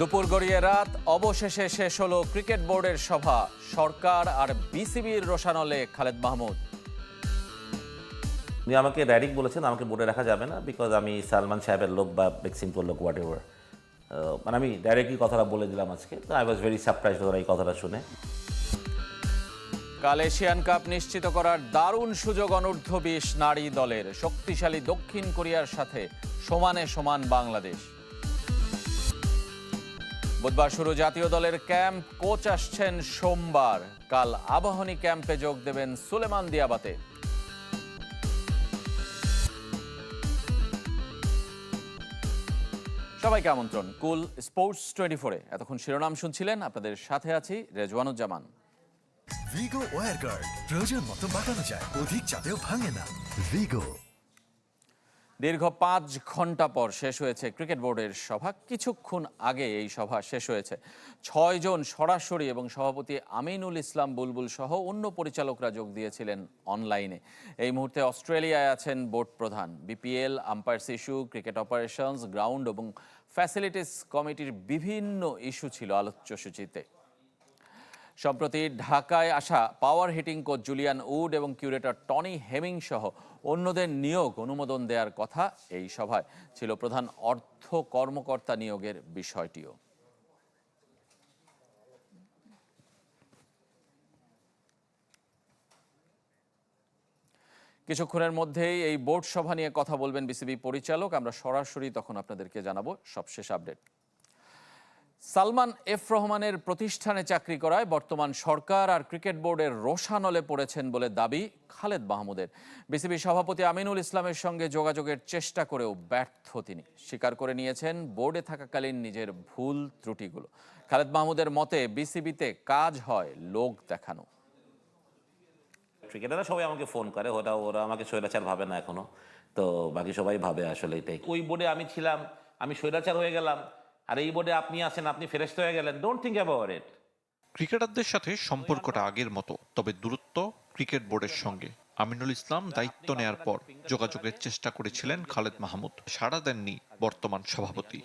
দুপুর গড়িয়ে রাত অবশেষে শেষ হলো ক্রিকেট বোর্ডের সভা সরকার আর বিসিবির রোশানলে খালেদ মাহমুদ। উনি আমাকে ডাইরেক্ট বলেছেন আমাকে বোর্ডে রাখা যাবে না বিকজ আমি সালমান সাহেবের লোক বা বেক্সিমপুর লোক হোয়াট এভার মানে আমি ডাইরেক্টলি কথাটা বলে দিলাম আজকে তো আই ওয়াজ ভেরি সারপ্রাইজ ওরা এই কথাটা শুনে। কাল এশিয়ান কাপ নিশ্চিত করার দারুণ সুযোগ অনূর্ধ্ব বিশ নারী দলের শক্তিশালী দক্ষিণ কোরিয়ার সাথে সমানে সমান বাংলাদেশ। বুধবার শুরু জাতীয় দলের ক্যাম্প। কোচ আসছেন সোমবার। কাল আবাহনী ক্যাম্পে যোগ দেবেন সুলেমান দিয়াবাতে। সবাইকে আমন্ত্রণ। কুল স্পোর্টস টোয়েন্টি ফোরে এতক্ষণ শিরোনাম শুনছিলেন। আপনাদের সাথে আছি রেজওয়ানুজ্জামান। ভিগো ওয়ার গার্ড প্রয়োজন মতো বাঁকানো যায়। অধিক চাপেও ভাঙে না। ভিগো। দীর্ঘ পাঁচ ঘণ্টা পর শেষ হয়েছে ক্রিকেট বোর্ডের সভা। কিছুক্ষণ আগে এই সভা শেষ হয়েছে। ছয়জন সরাসরি এবং সভাপতি আমিনুল ইসলাম বুলবুল সহ অন্য পরিচালকরা যোগ দিয়েছিলেন অনলাইনে। এই মুহূর্তে অস্ট্রেলিয়ায় আছেন বোর্ড প্রধান। BPL, umpires issue, cricket operations, ground এবং ফ্যাসিলিটিস কমিটির বিভিন্ন ইস্যু ছিল আলোচ্যসূচিতে সম্প্রতি ঢাকায় আসা power hitting coach Julian Wood এবং কিউরেটর টনি হেমিং সহ অন্যদের নিয়োগ অনুমোদন দেওয়ার কথা এই সভায় ছিল প্রধান অর্থ কর্মকর্তা নিয়োগের বিষয়টিও। কিছুক্ষণের মধ্যেই এই বোর্ড সভা নিয়ে কথা বলবেন বিসিবি পরিচালক। আমরা সরাসরি তখন আপনাদেরকে জানাব সবশেষ আপডেট সালমান এফ রহমানের প্রতিষ্ঠানে চাকরি করায় বর্তমান সরকার আর ক্রিকেট বোর্ডের রোশানলে পড়েছেন বলে দাবি খালেদ মাহমুদের। বিসিবি সভাপতি আমিনুল ইসলামের সঙ্গে যোগাযোগের চেষ্টা করেও ব্যর্থ তিনি। স্বীকার করে নিয়েছেন বোর্ডে থাকাকালীন নিজের ভুল ত্রুটিগুলো। খালেদ মাহমুদের মতে বিসিবিতে কাজ হয় লোক দেখানো। ক্রিকেটাররা সবাই আমাকে ফোন করে ওরা ওরা আমাকে স্বৈরাচার ভাবে না এখনও। তো বাকি সবাই ভাবে আসলে এটাই। ওই বোর্ডে আমি ছিলাম আমি স্বৈরাচার হয়ে গেলাম। আর এই বোর্ডে আপনি আছেন আপনি ফেরেস্ত হয়ে গেলেন। ডোন্ট থিঙ্ক অ্যাবাউট ইট ক্রিকেটারদের সাথে সম্পর্কটা আগের মতো তবে দূরত্ব ক্রিকেট বোর্ডের সঙ্গে। আমিনুল ইসলাম দায়িত্ব নেয়ার পর যোগাযোগের চেষ্টা করেছিলেন খালেদ মাহমুদ। সাড়া দেননি বর্তমান সভাপতি।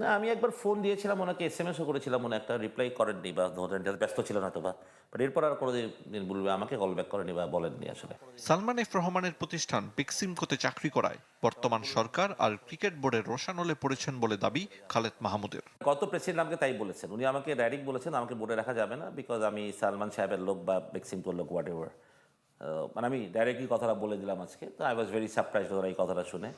না আমি একবার ফোন দিয়েছিলাম ওনাকে এস এম এসও করেছিলাম মনে একটা রিপ্লাই করেননি বা ধরেন ব্যস্ত ছিলেন হয়তো বা বাট এরপর আর কোনো দিন বলবে আমাকে কল ব্যাক করেনি বা বলেননি আসলে। সালমান এফ রহমানের প্রতিষ্ঠান বিক্সিমকোতে চাকরি করায়। বর্তমান সরকার আর ক্রিকেট বোর্ডের রোশানলে পড়েছেন বলে দাবি খালেদ মাহমুদের। গত প্রেসিডেন্ট আমাকে তাই বলেছেন। উনি আমাকে ডাইরেক্ট বলেছেন আমাকে বোর্ডে রাখা যাবে না বিকজ আমি সালমান সাহেবের লোক বা বেক্সিমপুর লোক হোয়াট এভার মানে আমি ডাইরেক্টলি কথাটা বলে দিলাম আজকে। তো আই ওয়াজ ভেরি সারপ্রাইজ ওরা এই কথাটা শুনে।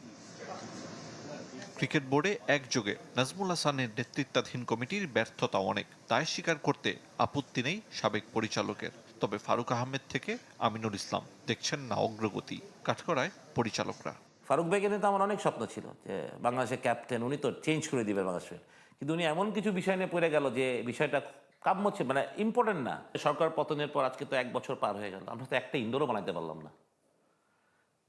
ক্রিকেট বোর্ডে একযোগে নাজমুল হাসানের নেতৃত্বাধীন কমিটির ব্যর্থতা অনেক দায় স্বীকার করতে আপত্তি নেই সাবেক পরিচালকের। তবে ফারুক আহমেদ থেকে আমিনুল ইসলাম, দেখছেন না অগ্রগতি কাঠকড়ায় পরিচালকরা। ফারুক ভাইকে নিয়ে তো আমার অনেক স্বপ্ন ছিল যে বাংলাদেশের ক্যাপ্টেন, উনি তো চেঞ্জ করে দিবেন বাংলাদেশের কিন্তু উনি এমন কিছু বিষয় নিয়ে পড়ে গেল যে বিষয়টা কাম্য মানে ইম্পর্টেন্ট না। সরকার পতনের পর আজকে তো এক বছর পার হয়ে গেল, আমরা তো একটা ইন্দোরও বানাইতে পারলাম না।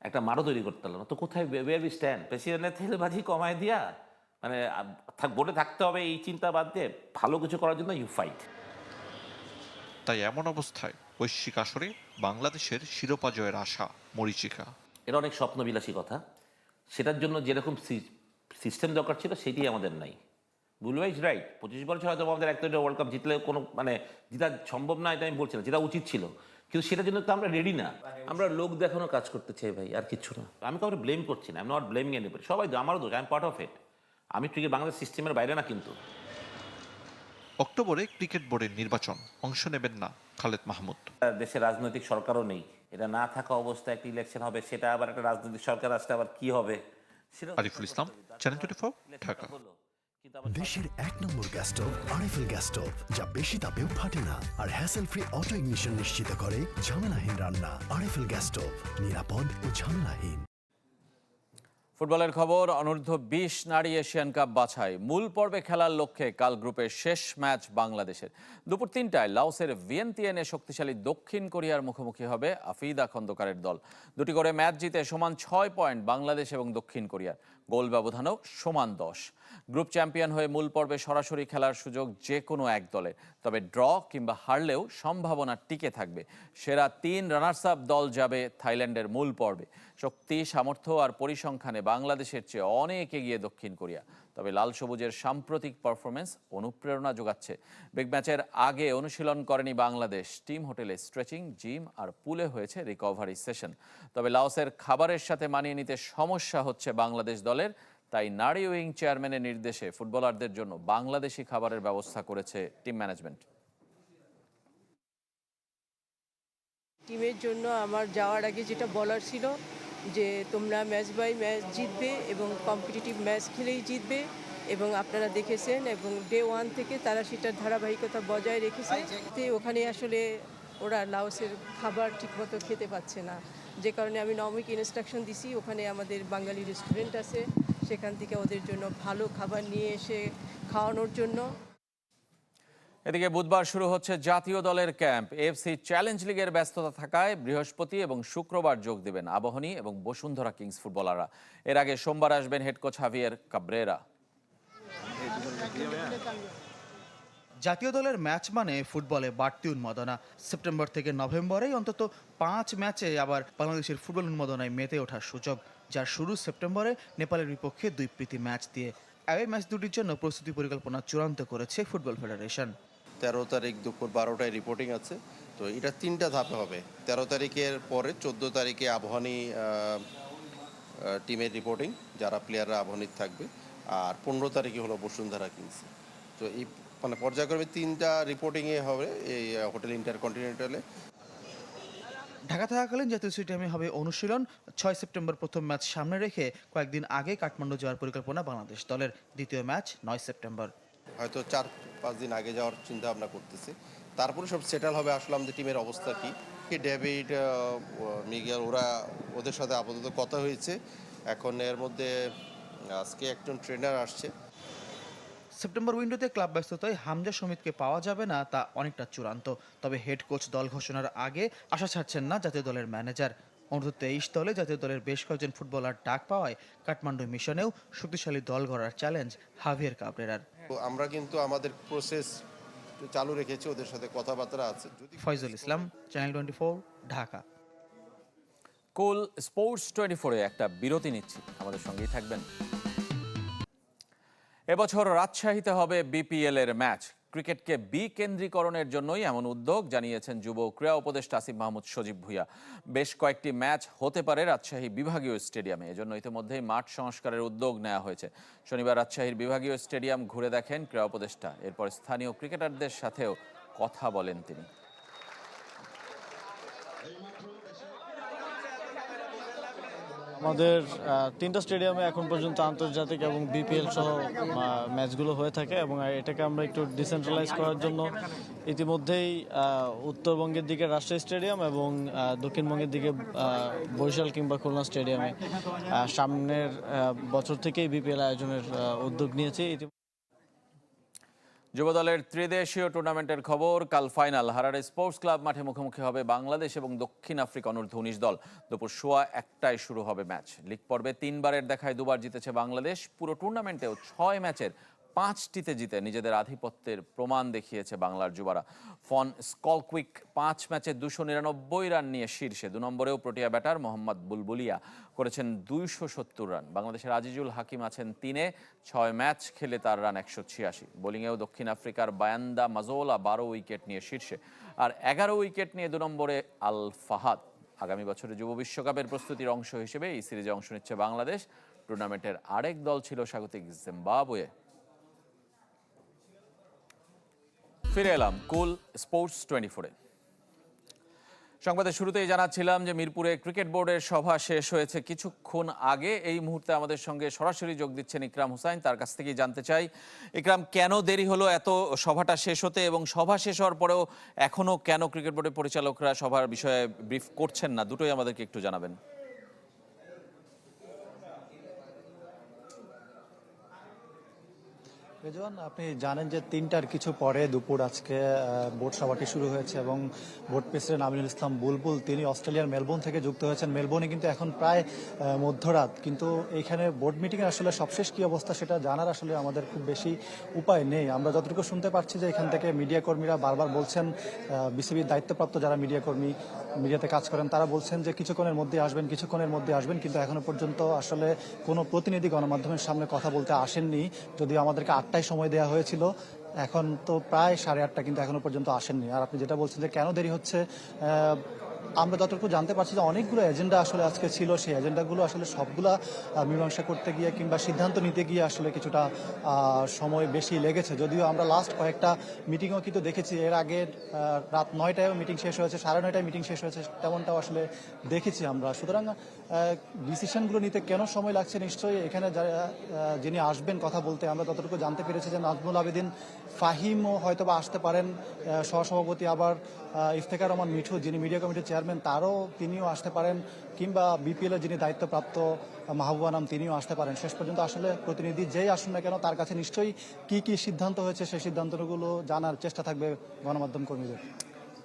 একটা মারও তৈরি করতে পারলাম না। তো কোথায় ওয়ের বি স্ট্যান্ড প্রেসিডেন্টের তেলবাজি কমায় দিয়া মানে বোর্ডে থাকতে হবে এই চিন্তা বাদ দিয়ে ভালো কিছু করার জন্য ইউ ফাইট তাই এমন অবস্থায় বৈশ্বিক আসরে বাংলাদেশের শিরোপা জয়ের আশা মরিচিকা। এটা অনেক স্বপ্নবিলাসী কথা। সেটার জন্য যেরকম সিস্টেম দরকার ছিল সেটি আমাদের নাই। বুলওয়াইজ রাইট পঁচিশ বছর হয়তো আমাদের একটা ওয়ার্ল্ড কাপ জিতলে কোনো মানে জেতা সম্ভব না এটা আমি বলছি না যেটা উচিত ছিল। কিন্তু সেটার জন্য তো আমরা রেডি না। আমরা লোক দেখানো কাজ করতে চাই ভাই আর কিছু না। আমি কাউকে ব্লেম করছি না আই নট ব্লেমিং এনিবডি সবাই আমারও দোষ I am part of it আমি ক্রিকেট বাংলাদেশ সিস্টেমের বাইরে না কিন্তু। অক্টোবরে ক্রিকেট বোর্ডের নির্বাচন অংশ নেবেন না খালেদ মাহমুদ। দেশে রাজনৈতিক সরকারও নেই। এটা না থাকা অবস্থায় একটা ইলেকশন হবে সেটা আবার একটা রাজনৈতিক সরকার আসলে আবার কি হবে? সেটা Ariful Islam channel twenty four Dhaka দেশের এক নম্বর gas stove RFL gas stove যা বেশি তাপেও ফাটে না। আর হ্যাসেল ফ্রি অটো ইগনিশন নিশ্চিত করে ঝামেলাহীন রান্না। আরএফএল গ্যাস স্টোভ নিরাপদ ও ঝামেলাহীন। ফুটবলের খবর অনূর্ধ্ব বিশ নারী এশিয়ান কাপ বাছাই। মূল পর্বে খেলার লক্ষ্যে কাল গ্রুপের শেষ ম্যাচ বাংলাদেশের। দুপুর তিনটায় লাওসের ভিয়েন্তিয়ানে শক্তিশালী দক্ষিণ কোরিয়ার মুখোমুখি হবে আফিদা খন্দকারের দল। দুটি করে ম্যাচ জিতে সমান ছয় পয়েন্ট বাংলাদেশ এবং দক্ষিণ কোরিয়ার। গোল ব্যবধানও সমান দশ। গ্রুপ চ্যাম্পিয়ন হয়ে মূল পর্বে সরাসরি খেলার সুযোগ যে কোনো এক দলের তবে ড্র কিংবা হারলেও সম্ভাবনা টিকে থাকবে। সেরা তিন রানার্স আপ দল যাবে থাইল্যান্ডের মূল পর্বে। শক্তি, সামর্থ্য আর পরিসংখ্যানে বাংলাদেশের চেয়ে অনেক এগিয়ে দক্ষিণ কোরিয়া। তবে লাল সবুজের সাম্প্রতিক পারফরমেন্স অনুপ্রেরণা যোগাচ্ছে। বিগ ম্যাচের আগে অনুশীলন করেনি বাংলাদেশ। টিম হোটেলে স্ট্রেচিং, জিম আর পুলে হয়েছে রিকভারি সেশন। তবে লাওসের খাবারের সাথে মানিয়ে নিতে সমস্যা হচ্ছে বাংলাদেশ দলের। তাই নারী উইং চেয়ারম্যানের নির্দেশে ফুটবলারদের জন্য বাংলাদেশি খাবারের ব্যবস্থা করেছে টিম ম্যানেজমেন্ট। টিমের জন্য আমার যাওয়ার আগে যেটা বলার ছিল যে তোমরা ম্যাচ বাই ম্যাচ জিতবে এবং কম্পিটিটিভ ম্যাচ খেলেই জিতবে এবং আপনারা দেখেছেন এবং ডে ওয়ান থেকে তারা সেটার ধারাবাহিকতা বজায় রেখেছে। ওখানে আসলে ওরা লাওসের খাবার ঠিকমতো খেতে পাচ্ছে না। যে কারণে আমি নমিক ইনস্ট্রাকশন দিছি, ওখানে আমাদের বাঙালি রেস্টুরেন্ট আছে। সেখান থেকে ওদের জন্য ভালো খাবার নিয়ে এসে খাওয়ানোর জন্য। এদিকে বুধবার শুরু হচ্ছে জাতীয় দলের ক্যাম্প। এফসি চ্যালেঞ্জ লিগের ব্যস্ততা থাকায় বৃহস্পতি এবং শুক্রবার যোগ দেবেন আবাহনী এবং বসুন্ধরা কিংস ফুটবলাররা। এর আগে সোমবার আসবেন হেড কোচ কাব্রেরা। জাতীয় দলের ম্যাচ মানে ফুটবলে বাড়তি উন্মাদনা। সেপ্টেম্বর থেকে নভেম্বরেই অন্তত পাঁচ ম্যাচে আবার বাংলাদেশের ফুটবল উন্মাদনায় মেতে ওঠার সুযোগ, যার শুরু সেপ্টেম্বরে নেপালের বিপক্ষে দুই প্রীতি ম্যাচ দিয়ে। অ্যাওয়ে ম্যাচ দুটির জন্য প্রস্তুতি পরিকল্পনা চূড়ান্ত করেছে ফুটবল ফেডারেশন। তেরো তারিখ দুপুর বারোটায় রিপোর্টিং আছে। তো এটা তিনটা ধাপে হবে। তেরো তারিখের পরে চোদ্দ তারিখে আবহানী টিমের রিপোর্টিং যারা প্লেয়াররা আবহানির থাকবে। আর পনেরো তারিখে হলো বসুন্ধরা কিংস তো এই মানে পর্যায়ক্রমে তিনটা রিপোর্টিংয়ে হবে এই হোটেল ইন্টারকন্টিনেন্টালে ঢাকা থাকাকালীন জাতীয় স্টেডিয়ামে হবে অনুশীলন। ছয় সেপ্টেম্বর প্রথম ম্যাচ সামনে রেখে কয়েকদিন আগে কাঠমান্ডু যাওয়ার পরিকল্পনা বাংলাদেশ দলের। দ্বিতীয় ম্যাচ নয় সেপ্টেম্বর। হয়তো চার, পাঁচ দিন আগে যাওয়ার চিন্তা ভাবনা করতেছে। তারপরে সব সেটেল হবে, আসলে আমাদের টিমের অবস্থা কি? ডেভিড মিগেল, ওরা ওদের সাথে আপাতত কথা হয়েছে। এখন এর মধ্যে, আজকে একজন ট্রেনার আসছে। সেপ্টেম্বর উইন্ডোতে ক্লাব ব্যস্ততায় হামজা সমিতকে পাওয়া যাবে না, তা অনেকটা চূড়ান্ত। তবে হেড কোচ দল ঘোষণার আগে আশা ছাড়ছেন না জাতীয় দলের ম্যানেজার অন্তত তেইশ দলে জাতীয় দলের বেশ কয়েকজন ফুটবলার ডাক পাওয়ায় কাঠমান্ডু মিশনেও শক্তিশালী দল গড়ার চ্যালেঞ্জ হাভিয়ার কাবরেরার। তো আমরা কিন্তু আমাদের প্রসেস চালু রেখেছি ওদের সাথে কথাবার্তা আছে। Foyzul Islam channel twenty Dhaka. Cool sports twenty ফোরে একটা বিরতি নিচ্ছি। আমাদের সঙ্গেই থাকবেন। এবছর রাজশাহীতে হবে বিপিএল এর ম্যাচ ক্রিকেটকে বিকেন্দ্রীকরণের জন্যই এমন উদ্যোগ জানিয়েছেন যুব ক্রীড়া উপদেষ্টা আসিফ মাহমুদ সজীব ভুইয়া। বেশ কয়েকটি ম্যাচ হতে পারে রাজশাহী বিভাগীয় স্টেডিয়ামে। এজন্য ইতিমধ্যেই মাঠ সংস্কারের উদ্যোগ নেওয়া হয়েছে। শনিবার রাজশাহীর বিভাগীয় স্টেডিয়াম ঘুরে দেখেন ক্রীড়া উপদেষ্টা। এরপর স্থানীয় ক্রিকেটারদের সাথেও কথা বলেন তিনি। আমাদের তিনটা স্টেডিয়ামে এখন পর্যন্ত আন্তর্জাতিক এবং বিপিএল সহ ম্যাচগুলো হয়ে থাকে এবং এটাকে আমরা একটু ডিসেন্ট্রালাইজ করার জন্য ইতিমধ্যেই উত্তরবঙ্গের দিকে রাজশাহী স্টেডিয়াম এবং দক্ষিণবঙ্গের দিকে বরিশাল কিংবা খুলনা স্টেডিয়ামে সামনের বছর থেকেই বিপিএল আয়োজনের উদ্যোগ নিয়েছি। যুবদলের ত্রিদেশীয় টুর্নামেন্টের খবর, কাল ফাইনাল। হারারে স্পোর্টস ক্লাব মাঠে মুখোমুখি হবে বাংলাদেশ এবং দক্ষিণ আফ্রিকা অনূর্ধ্ব উনিশ দল। দুপুর সোয়া একটায় শুরু হবে ম্যাচ। লিগ পর্বে তিনবারের দেখায় দুবার জিতেছে বাংলাদেশ। পুরো টুর্নামেন্টেও ছয় ম্যাচের পাঁচটিতে জিতে নিজেদের আধিপত্যের প্রমাণ দেখিয়েছে বাংলার যুবারা। ফন স্কলকুইক পাঁচ ম্যাচে দুশো নিরানব্বই রান নিয়ে শীর্ষে। দু নম্বরেও প্রোটিয়া ব্যাটার মোহাম্মদ বুলবুলিয়া করেছেন দুইশো সত্তর রান। বাংলাদেশের আজিজুল হাকিম আছেন তিনে, ছয় ম্যাচ খেলে তার রান একশো ছিয়াশি। বোলিংয়েও দক্ষিণ আফ্রিকার বায়ান্দা মাজোলা বারো উইকেট নিয়ে শীর্ষে। আর এগারো উইকেট নিয়ে দু নম্বরে আল ফাহাদ। আগামী বছরে যুব বিশ্বকাপের প্রস্তুতির অংশ হিসেবে এই সিরিজে অংশ নিচ্ছে বাংলাদেশ। টুর্নামেন্টের আরেক দল ছিল স্বাগতিক জিম্বাবুয়ে। ফিরে এলাম কুল স্পোর্টস টোয়েন্টি ফোরে সংবাদের শুরুতেই জানাচ্ছিলাম যে মিরপুরে ক্রিকেট বোর্ডের সভা শেষ হয়েছে কিছুক্ষণ আগে। এই মুহূর্তে আমাদের সঙ্গে সরাসরি যোগ দিচ্ছেন ইকরাম হুসাইন, তার কাছ থেকেই জানতে চাই, ইকরাম, কেন দেরি হলো এত সভাটা শেষ হতে এবং সভা শেষ হওয়ার পরেও এখনও কেন ক্রিকেট বোর্ডের পরিচালকরা সভার বিষয়ে ব্রিফ করছেন না? দুটোই আমাদেরকে একটু জানাবেন। রেজওয়ান, আপনি জানেন যে তিনটার কিছু পরে দুপুর আজকে বোর্ড সভাটি শুরু হয়েছে এবং বোর্ড প্রেসিডেন্ট আমিনুল ইসলাম বুলবুল, তিনি অস্ট্রেলিয়ার মেলবোর্ন থেকে যুক্ত হয়েছেন। মেলবোর্নে কিন্তু এখন প্রায় মধ্যরাত। কিন্তু এইখানে বোর্ড মিটিং আসলে সবশেষ কি অবস্থা সেটা জানার আসলে আমাদের খুব বেশি উপায় নেই। আমরা যতটুকু শুনতে পারছি যে এখান থেকে মিডিয়া কর্মীরা বারবার বলছেন বিসিবির দায়িত্বপ্রাপ্ত যারা মিডিয়া কর্মী মিডিয়াতে কাজ করেন, তারা বলছেন যে কিছুক্ষণের মধ্যে আসবেন, কিছুক্ষণের মধ্যে আসবেন। কিন্তু এখনও পর্যন্ত আসলে কোনো প্রতিনিধি গণমাধ্যমের সামনে কথা বলতে আসেননি। যদিও আমাদেরকে আটটায় সময় দেওয়া হয়েছিল। এখন তো প্রায় সাড়ে আটটা কিন্তু এখনও পর্যন্ত আসেননি। আর আপনি যেটা বলছেন যে কেন দেরি হচ্ছে আমরা যতটুকু জানতে পারছি যে অনেকগুলো এজেন্ডা আসলে আজকে ছিল সেই এজেন্ডাগুলো আসলে সবগুলা মীমাংসা করতে গিয়ে কিংবা সিদ্ধান্ত নিতে গিয়ে আসলে কিছুটা সময় বেশি লেগেছে। যদিও আমরা লাস্ট কয়েকটা মিটিংও কিন্তু দেখেছি। এর আগে রাত নয়টায়ও মিটিং শেষ হয়েছে সাড়ে নয়টায় মিটিং শেষ হয়েছে তেমনটাও আসলে দেখেছি আমরা। সুতরাং ডিসিশনগুলো নিতে কেন সময় লাগছে নিশ্চয়ই এখানে যারা যিনি আসবেন কথা বলতে আমরা যতটুকু জানতে পেরেছি যে নাজমুল আবেদিন ফাহিমও হয়তো বা আসতে পারেন। সহসভাপতি আবার আহ, ইফতেখার রহমান মিঠু যিনি মিডিয়া কমিটির চেয়ারম্যান, তারও তিনিও আসতে পারেন, কিংবা বিপিএল যিনি দায়িত্বপ্রাপ্ত, মাহবুবা নাম তিনিও আসতে পারেন। শেষ পর্যন্ত আসলে প্রতিনিধি যেই আসুন না কেন, তার কাছে নিশ্চয়ই কি কি সিদ্ধান্ত হয়েছে সেই সিদ্ধান্তগুলো জানার চেষ্টা থাকবে গণমাধ্যম কর্মীদের।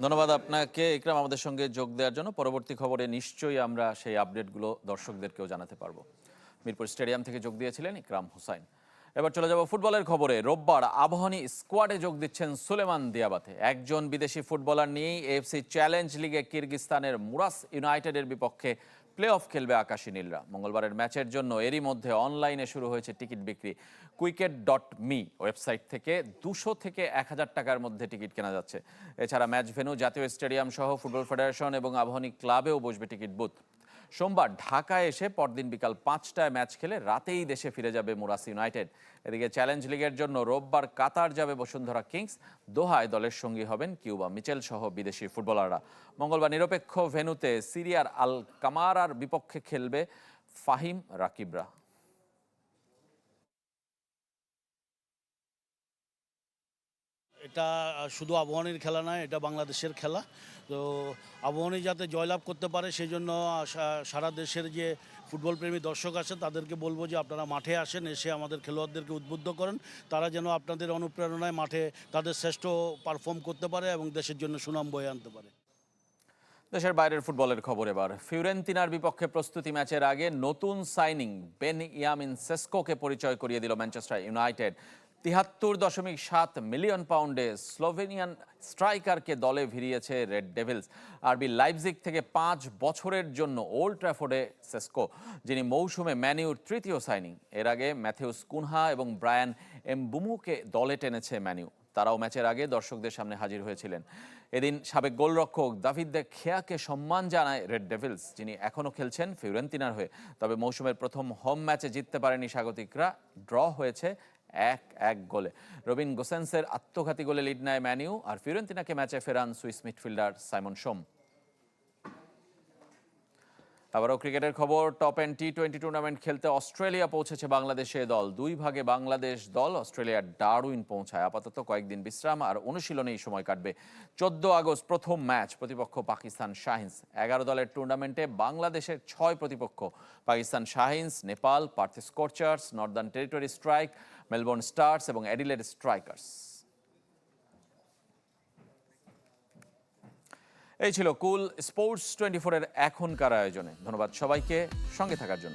ধন্যবাদ আপনাকে। ইকরাম, আমাদের সঙ্গে যোগ দেওয়ার জন্য পরবর্তী খবরে নিশ্চয়ই আমরা সেই আপডেটগুলো দর্শকদেরকেও জানাতে পারব। মিরপুর স্টেডিয়াম থেকে যোগ দিয়েছিলেন ইকরাম হোসাইন। এবার চলে যাব ফুটবলের খবরে। রোববার আবাহনী স্কোয়াডে যোগ দিচ্ছেন সুলেমান দিয়াবাতে। একজন বিদেশি ফুটবলার নিয়েই এফসি চ্যালেঞ্জ লিগে কিরগিস্তানের মুরাস ইউনাইটেডের বিপক্ষে প্লে অফ খেলবে আকাশী নীলরা। মঙ্গলবারের ম্যাচের জন্য এরই মধ্যে অনলাইনে শুরু হয়েছে টিকিট বিক্রি। কুইকেট ডট মি ওয়েবসাইট থেকে দুশো থেকে এক হাজার টাকার মধ্যে টিকিট কেনা যাচ্ছে। এছাড়া ম্যাচ ভেনু জাতীয় স্টেডিয়াম সহ ফুটবল ফেডারেশন এবং আবাহনী ক্লাবেও বসবে টিকিট বুথ। সোমবার ঢাকায় এসে পরদিন বিকাল পাঁচটায় ম্যাচ খেলে রাতেই দেশে ফিরে যাবে মুরাস ইউনাইটেড। এদিকে চ্যালেঞ্জ লিগের জন্য রোববার কাতার যাবে বসুন্ধরা কিংস। দোহায় দলের সঙ্গী হবেন কিউবা মিচেল সহ বিদেশি ফুটবলাররা। মঙ্গলবার নিরপেক্ষ ভেনুতে সিরিয়ার আল কামারার বিপক্ষে খেলবে ফাহিম রাকিবরা। এটা শুধু আবহাওয়ানির খেলা নয়, এটা বাংলাদেশের খেলা। তো আবহাওয়ানি যাতে জয়লাভ করতে পারে সেই জন্য সারা দেশের যে ফুটবল প্রেমী দর্শক আছে, তাদেরকে বলব যে আপনারা মাঠে আসেন, এসে আমাদের খেলোয়াড়দেরকে উদ্বুদ্ধ করেন। তারা যেন আপনাদের অনুপ্রেরণায় মাঠে তাদের শ্রেষ্ঠ পারফর্ম করতে পারে এবং দেশের জন্য সুনাম বয়ে আনতে পারে। দেশের বাইরের ফুটবলের খবর এবার। ফিউরেন্তিনার বিপক্ষে প্রস্তুতি ম্যাচের আগে নতুন সাইনিং বেন ইয়ামিন সেস্কোকে পরিচয় করিয়ে দিল ম্যানচেস্টার ইউনাইটেড। তিহাত্তর দশমিক সাত মিলিয়ন পাউন্ডে স্লোভেনিয়ান স্ট্রাইকারকে দলে ভিড়িয়েছে রেড ডেভিলস। আরবি লাইপজিগ থেকে পাঁচ বছরের জন্য ওল্ড ট্র্যাফোর্ডে সেস্কো, যিনি মৌসুমে ম্যানিউর তৃতীয় সাইনিং। এর আগে ম্যাথিউস কুনহা এবং ব্রায়ান এমবুমুকে দলে টেনেছে ম্যানিউ তারাও ম্যাচের আগে দর্শকদের সামনে হাজির হয়েছিলেন। এদিন সাবেক গোলরক্ষক দাভিদ দে খেয়াকে সম্মান জানায় রেড ডেভিলস, যিনি এখনও খেলছেন ফিউরেন্তিনার হয়ে। তবে মৌসুমের প্রথম হোম ম্যাচে জিততে পারেনি স্বাগতিকরা, ড্র হয়েছে এক এক গোলে। রবিন গোসেন্সের আত্মঘাতী গোলে লিড নেয় ম্যানিউ আর ফিউরেন্তিনাকে ম্যাচে ফেরান সুইস মিডফিল্ডার সাইমন সোম। আবারও ক্রিকেটের খবর, top end T twenty tournament খেলতে অস্ট্রেলিয়া পৌঁছেছে বাংলাদেশে দল। দুই ভাগে বাংলাদেশ দল অস্ট্রেলিয়ার ডারউইন পৌঁছায়। আপাতত কয়েকদিন বিশ্রাম আর অনুশীলনেই সময় কাটবে। চোদ্দ আগস্ট প্রথম ম্যাচ, প্রতিপক্ষ পাকিস্তান শাহিন্স। এগারো দলের টুর্নামেন্টে বাংলাদেশের ছয় প্রতিপক্ষ, Pakistan Shaheens, Nepal, Perth Scorchers, Northern Territory Strike, Melbourne Stars এবং অ্যাডিলেড স্ট্রাইকার্স। এই ছিল কুল স্পোর্টস টোয়েন্টি ফোরের এখনকার আয়োজনে। ধন্যবাদ সবাইকে সঙ্গে থাকার জন্য।